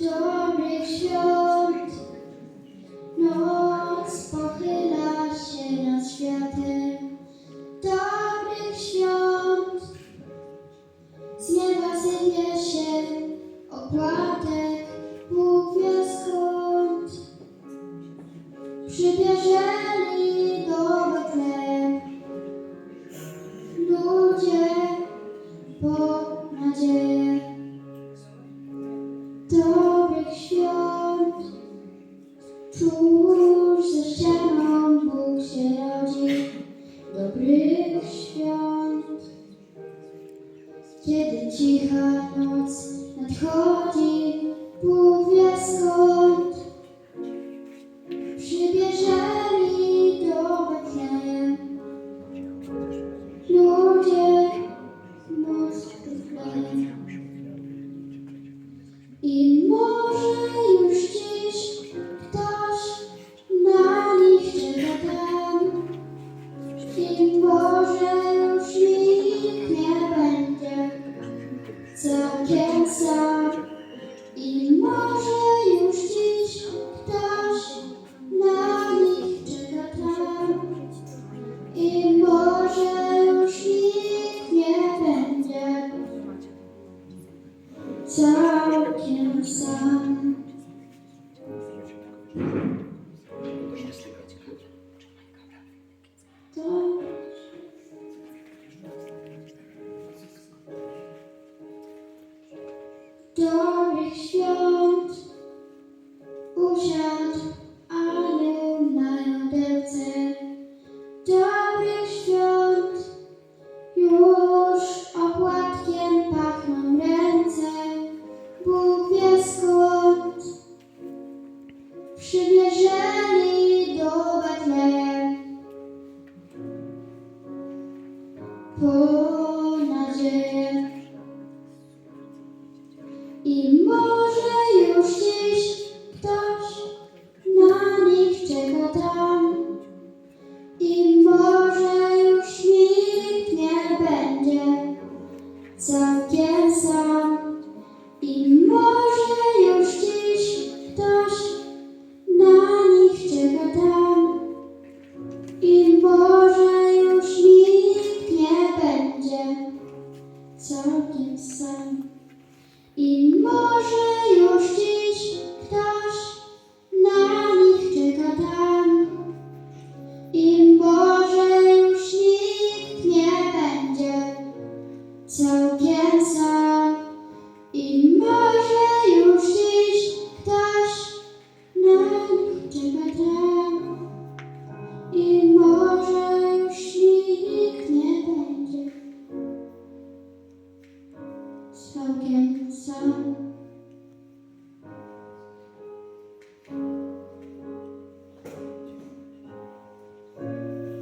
Dobrych świąt. Noc pochyla się nad światem. Dobrych świąt. Z nieba sypie się opłatek, Bóg wie skąd. Przybierzeli do Betlejem ludzie po nadzieję. Dobrych świąt, tuż ze ścianą Bóg się rodzi. Dobrych świąt, kiedy cicha noc nadchodzi, Bóg wie skąd. Przybierzeli I może już nikt nie będzie całkiem sam. I może już dziś ktoś na nich czeka tam. I może już nikt nie będzie całkiem sam. Dobrych świąt usiadł anioł na jąderce. Dobrych świąt już opłatkiem pachną ręce. Bóg wie skąd przybierzeli do Betlejem nich answer.